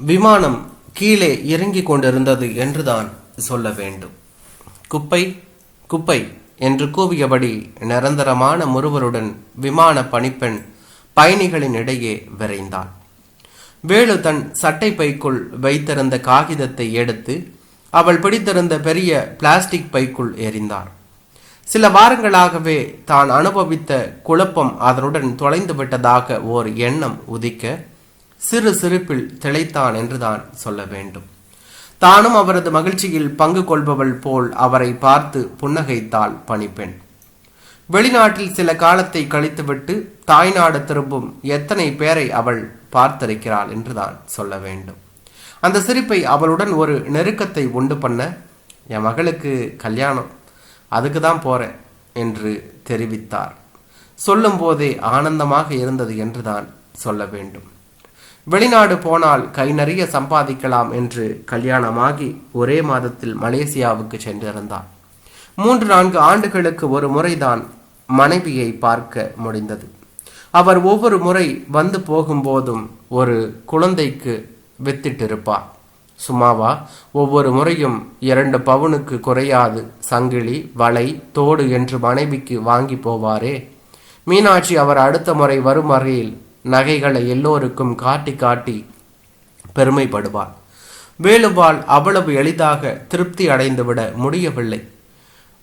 விமானம் கீழே இறங்கிக் கொண்டிருந்தது என்றுதான் சொல்ல வேண்டும். குப்பை குப்பை என்று கூவியபடி நிரந்தரமான முருவருடன் விமான பணிப்பெண் பயணிகளின் இடையே விரைந்தாள் வேலு தன் சட்டை பைக்குள் வைத்திருந்த காகிதத்தை எடுத்து அவள் பிடித்திருந்த பெரிய பிளாஸ்டிக் பைக்குள் எறிந்தார். சில வாரங்களாகவே தான் அனுபவித்த குழப்பம் அதனுடன் தொலைந்து விட்டதாக ஓர் எண்ணம் உதிக்க சிறு சிரிப்பில் திளைத்தான் என்றுதான் சொல்ல வேண்டும். தானும் அவரது மகிழ்ச்சியில் பங்கு கொள்பவள் போல் அவரை பார்த்து புன்னகைத்தாள் பணிப்பெண். வெளிநாட்டில் சில காலத்தை கழித்துவிட்டு தாய்நாடு திரும்பும் எத்தனை பேரை அவள் பார்த்திருக்கிறாள் என்றுதான் சொல்ல வேண்டும். அந்த சிரிப்பை அவளுடன் ஒரு நெருக்கத்தை உண்டு பண்ண என் மகளுக்கு கல்யாணம் அதுக்கு தான் போறேன் என்று தெரிவித்தார். சொல்லும் போதே ஆனந்தமாக இருந்தது என்றுதான் சொல்ல வேண்டும். வெளிநாடு போனால் கை நிறைய சம்பாதிக்கலாம் என்று கல்யாணமாகி ஒரே மாதத்தில் மலேசியாவுக்கு சென்றிருந்தார். மூன்று நான்கு ஆண்டுகளுக்கு ஒரு முறைதான் மனைவியை பார்க்க முடிந்தது. அவர் ஒவ்வொரு முறை வந்து போகும்போதும் ஒரு குழந்தைக்கு வித்திட்டிருப்பார். சும்மாவா ஒவ்வொரு முறையும் இரண்டு பவுனுக்கு குறையாது. சங்கிலி வலை தோடு என்று மனைவிக்கு வாங்கி போவாரே. மீனாட்சி அவர் அடுத்த முறை வரும் வரையில் நகைகளை எல்லோருக்கும் காட்டி காட்டி பெருமைப்படுவாள். வேலுவால் அவ்வளவு எளிதாக திருப்தி அடைந்துவிட முடியவில்லை.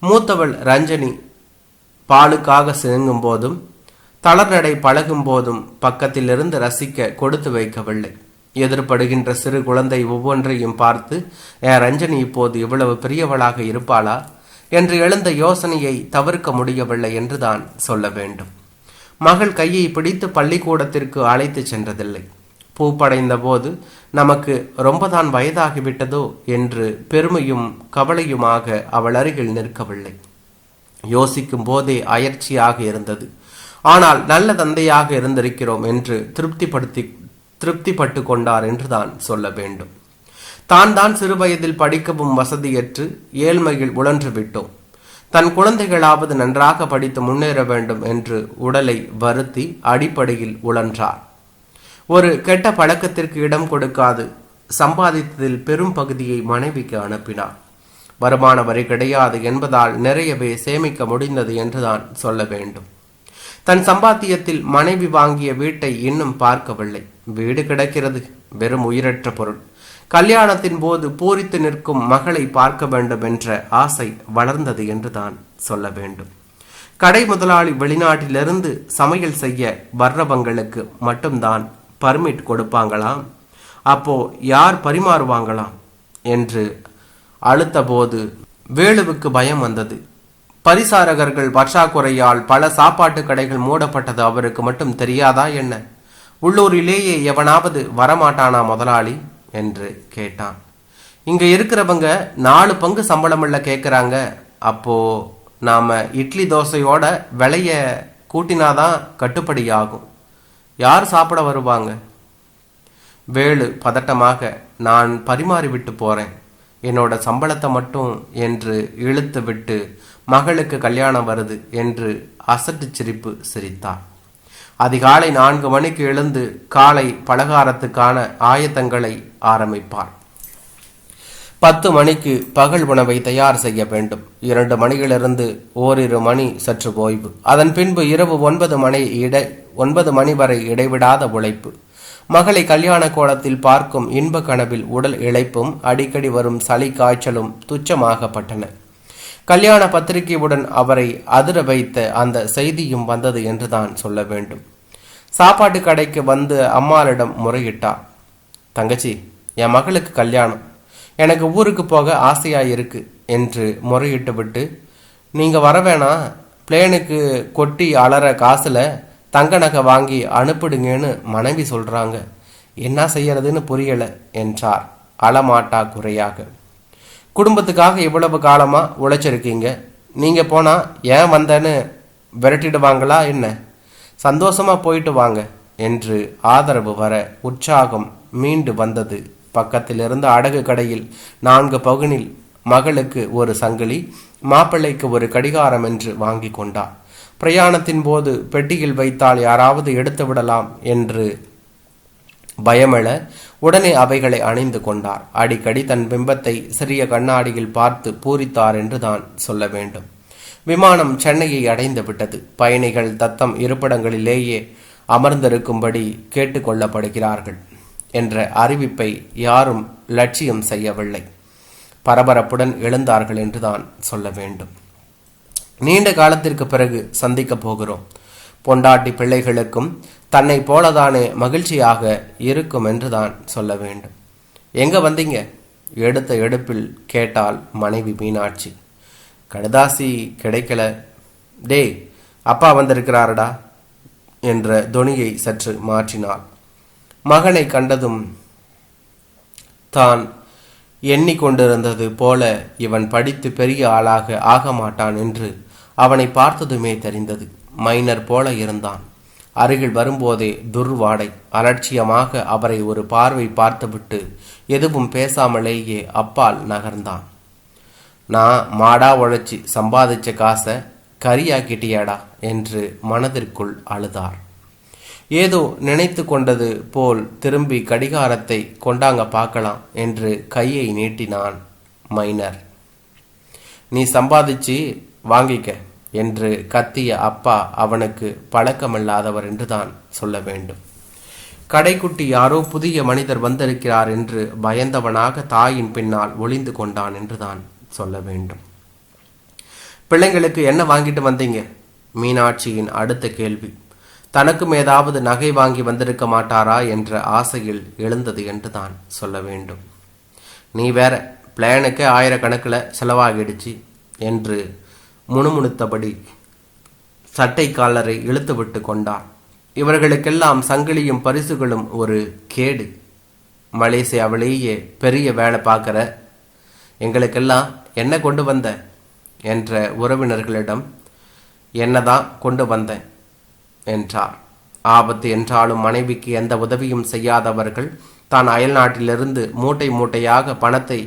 மூத்தவள் ரஞ்சனி பாலுக்காக சினுங்கும் போதும் தளர்நடை பழகும் போதும் பக்கத்திலிருந்து ரசிக்க கொடுத்து வைக்கவில்லை. எதிர்படுகின்ற சிறு குழந்தை ஒவ்வொன்றையும் பார்த்து ஏ ரஞ்சனி இப்போது இவ்வளவு பெரியவளாக இருப்பாளா? என்று எழுந்த யோசனையை தவிர்க்க முடியவில்லை என்றுதான் சொல்ல வேண்டும். மகள் கையை பிடித்து பள்ளிக்கூடத்திற்கு அழைத்து சென்றதில்லை. பூப்படைந்த போது நமக்கு ரொம்பதான் வயதாகிவிட்டதோ? என்று பெருமையும் கவலையுமாக அவள் அருகில் நிற்கவில்லை. யோசிக்கும் போதே அயற்சியாக இருந்தது. ஆனால் நல்ல தந்தையாக இருந்திருக்கிறோம் என்று திருப்திப்படுத்தி திருப்திப்பட்டு கொண்டார் என்றுதான் சொல்ல வேண்டும். தான் தான் சிறுவயதில் படிக்கவும் வசதியற்று ஏழ்மையில் உழன்று விட்டோம். தன் குழந்தைகளாவது நன்றாக படித்து முன்னேற வேண்டும் என்று உடலை வருத்தி அடிப்படையில் உழன்றார். ஒரு கெட்ட பழக்கத்திற்கு இடம் கொடுக்காது சம்பாதித்ததில் பெரும் பகுதியை மனைவிக்கு அனுப்பினார். வருமான வரி கிடையாது என்பதால் நிறையவே சேமிக்க முடிந்தது என்றுதான் சொல்ல வேண்டும். தன் சம்பாத்தியத்தில் மனைவி வாங்கிய வீட்டை இன்னும் பார்க்கவில்லை. வீடு கிடக்கிறது வெறும் உயிரற்ற பொருள். கல்யாணத்தின் போது பூரித்து நிற்கும் மகளை பார்க்க வேண்டும் என்ற ஆசை வளர்ந்தது என்றுதான் சொல்ல வேண்டும். கடை முதலாளி வெளிநாட்டிலிருந்து சமையல் செய்ய வர்றவங்களுக்கு மட்டும்தான் பர்மிட் கொடுப்பாங்களாம். அப்போ யார் பரிமாறுவாங்களாம்? என்று அழுத்தபோது வேலுவுக்கு பயம் வந்தது. பரிசாரகர்கள் பற்றாக்குறையால் பல சாப்பாட்டு கடைகள் மூடப்பட்டது அவருக்கு மட்டும் தெரியாதா என்ன? உள்ளூரிலேயே எவனாவது வரமாட்டானா முதலாளி? என்று கேட்டான். இங்கே இருக்கிறவங்க நாலு பங்கு சம்பளமுள்ள கேட்குறாங்க. அப்போ நாம் இட்லி தோசையோட விலைய கூட்டினாதான் கட்டுப்படி ஆகும் யார் சாப்பிட வருவாங்க? வேலு பதட்டமாக நான் பரிமாறி விட்டு போகிறேன் என்னோட சம்பளத்தை மட்டும் என்று இழுத்து விட்டு மகளுக்கு கல்யாணம் வருது என்று அசட்டு சிரிப்பு சிரித்தார் அதிகாலை நான்கு மணிக்கு எழுந்து காலை பலகாரத்துக்கான ஆயத்தங்களை ஆரம்பிப்பார். பத்து மணிக்கு பகல் உணவை தயார் செய்ய வேண்டும். இரண்டு மணியிலிருந்து ஓரிரு மணி சற்று ஓய்வு. அதன் பின்பு இரவு ஒன்பது மணி இடை ஒன்பது மணி வரை இடைவிடாத உழைப்பு. மகளை கல்யாண கோலத்தில் பார்க்கும் இன்ப கனவில் உடல் இழைப்பும் அடிக்கடி வரும் சளி காய்ச்சலும் துச்சமாகப்பட்டன. கல்யாண பத்திரிகையுடன் அவரை அதிர வைத்த அந்த செய்தியும் வந்தது என்றுதான் சொல்ல வேண்டும். சாப்பாட்டு கடைக்கு வந்து அம்மாளிடம் முறையிட்டா தங்கச்சி என் மகளுக்கு கல்யாணம். எனக்கு ஊருக்கு போக ஆசையாக இருக்கு என்று முறையிட்டு விட்டு நீங்கள் வர வேணாம் பிளேனுக்கு கொட்டி அலற காசில் தங்க நகை வாங்கி அனுப்பிடுங்கன்னு மனைவி சொல்கிறாங்க என்ன செய்யறதுன்னு புரியலை என்றார். அலமாட்டா குறையாக. குடும்பத்துக்காக இவ்வளவு காலமாக உழைச்சிருக்கீங்க? நீங்கள் போனால் ஏன் வந்தேன்னு விரட்டிடுவாங்களா என்ன? சந்தோஷமா போயிட்டு வாங்க என்று ஆதரவு வர உற்சாகம் மீண்டு வந்தது. பக்கத்தில் இருந்த அடகு கடையில் நான்கு பகுனில் மகளுக்கு ஒரு சங்கிலி மாப்பிள்ளைக்கு ஒரு கடிகாரம் என்று வாங்கி கொண்டார் பிரயாணத்தின் போது பெட்டியில் வைத்தால் யாராவது எடுத்து விடலாம் என்று பயமெழ உடனே அவைகளை அணிந்து கொண்டார். அடிக்கடி தன் பிம்பத்தை சிறிய கண்ணாடியில் பார்த்து பூரித்தார் என்று தான் சொல்ல வேண்டும். விமானம் சென்னையை அடைந்து விட்டது. பயணிகள் தத்தம் இருப்பிடங்களிலேயே அமர்ந்திருக்கும்படி கேட்டுக்கொள்ளப்படுகிறார்கள் என்ற அறிவிப்பை யாரும் லட்சியம் செய்யவில்லை. பரபரப்புடன் எழுந்தார்கள் என்றுதான் சொல்ல வேண்டும். நீண்ட காலத்திற்கு பிறகு சந்திக்கப் போகிறோம். பொண்டாட்டி பிள்ளைகளுக்கும் தன்னை போலதானே மகிழ்ச்சியாக இருக்கும் என்றுதான் சொல்ல வேண்டும். எங்க வந்தீங்க? எடுத்த எடுப்பில் கேட்டால் மனைவி மீனாட்சி. கடுதாசி கிடைக்கல. டேய் அப்பா வந்திருக்கிறாரடா என்ற தொனியை சற்று மாற்றினாள். மகனை கண்டதும் தான் எண்ணிக்கொண்டிருந்தது போல இவன் படித்து பெரிய ஆளாக ஆக மாட்டான் என்று அவனை பார்த்ததுமே தெரிந்தது. மைனர் போல இருந்தான். அருகில் வரும்போதே துர்வாடை. அலட்சியமாக அவரை ஒரு பார்வை பார்த்துவிட்டு எதுவும் பேசாமலேயே அப்பால் நகர்ந்தான். நான் மாடா உழைச்சி சம்பாதிச்ச காசை கரியாக்கிட்டியாடா என்று மனதிற்குள் அழுதார். ஏதோ நினைத்து கொண்டது போல் திரும்பி கடிகாரத்தை கொண்டாங்க பார்க்கலாம் என்று கையை நீட்டினான் மைனர். நீ சம்பாதிச்சு வாங்கிக்க. என்று கத்திய அப்பா அவனுக்கு பழக்கமல்லாதவர் என்றுதான் சொல்ல வேண்டும். கடைக்குட்டி யாரோ புதிய மனிதர் வந்திருக்கிறார் என்று பயந்தவனாக தாயின் பின்னால் ஒளிந்து கொண்டான் என்றுதான் சொல்ல வேண்டும். பிள்ளைங்களுக்கு என்ன வாங்கிட்டு வந்தீங்க? மீனாட்சியின் அடுத்த கேள்வி. தனக்கும் ஏதாவது நகை வாங்கி வந்திருக்க மாட்டாரா என்ற ஆசையில் எழுந்தது என்று தான் சொல்ல வேண்டும். நீ வேற பிளானுக்கு ஆயிரக்கணக்கில் செலவாகிடுச்சு என்று முணுமுணுத்தபடி சட்டை காலரை இழுத்துவிட்டு கொண்டார். இவர்களுக்கெல்லாம் சங்கிலியும் பரிசுகளும் ஒரு கேடு. மலேசியாவிலேயே பெரிய வேலை பார்க்குற எங்களுக்கெல்லாம் என்ன கொண்டு வந்த? என்ற உறவினர்களிடம் என்னதான் கொண்டு வந்தேன் என்றார். ஆபத்து என்றாலும் மனைவிக்கு எந்த உதவியும் செய்யாதவர்கள் தான் அயல்நாட்டிலிருந்து மூட்டை மூட்டையாக பணத்தை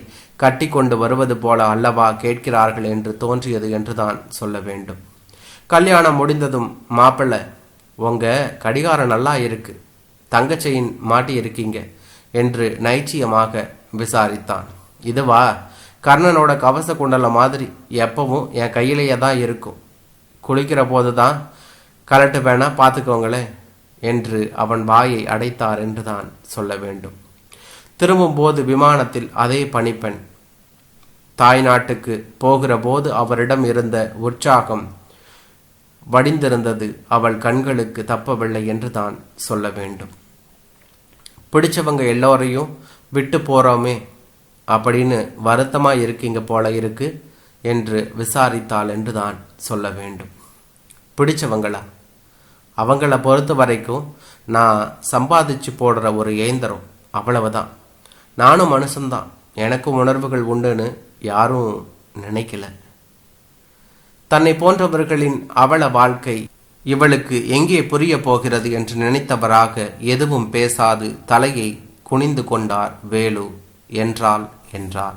கட்டி கொண்டு வருவது போல அல்லவா கேட்கிறார்கள் என்று தோன்றியது என்றுதான் சொல்ல வேண்டும். கல்யாணம் முடிந்ததும் மாப்பிள்ளை உங்க கடிகாரம் நல்லா இருக்கு தங்கச்செயின் மாட்டி இருக்கீங்க என்று நைச்சியமாக விசாரித்தான். இதுவா? கர்ணனோட கவச குண்டல மாதிரி எப்பவும் என் கையிலேயே தான் இருக்கும். குளிக்கிற போது தான் கலட்டு வேணா பார்த்துக்கோங்களேன் என்று அவன் வாயை அடைத்தார் என்று தான் சொல்ல வேண்டும். திரும்பும்போது விமானத்தில் அதே பணிப்பெண் தாய் நாட்டுக்கு போகிற போது அவரிடம் இருந்த உற்சாகம் வடிந்திருந்தது. அவள் கண்களுக்கு தப்பவில்லை என்று தான் சொல்ல வேண்டும். பிடிச்சவங்க எல்லோரையும் விட்டு போறோமே அப்படின்னு வருத்தமா இருக்கீங்க போல இருக்கு என்று விசாரித்தாள் என்று தான் சொல்ல வேண்டும். பிடிச்சவங்களா? அவங்கள பொறுத்த வரைக்கும் நான் சம்பாதிச்சு போடுற ஒரு இயந்திரம் அவ்வளவுதான். நானும் மனுஷன்தான். எனக்கும் உணர்வுகள் உண்டுன்னு யாரும் நினைக்கல. தன்னை போன்றவர்களின் அவல வாழ்க்கை இவளுக்கு எங்கே புரிய போகிறது என்று நினைத்தவராக எதுவும் பேசாது தலையை குனிந்து கொண்டார் வேலு என்றால் என்றார்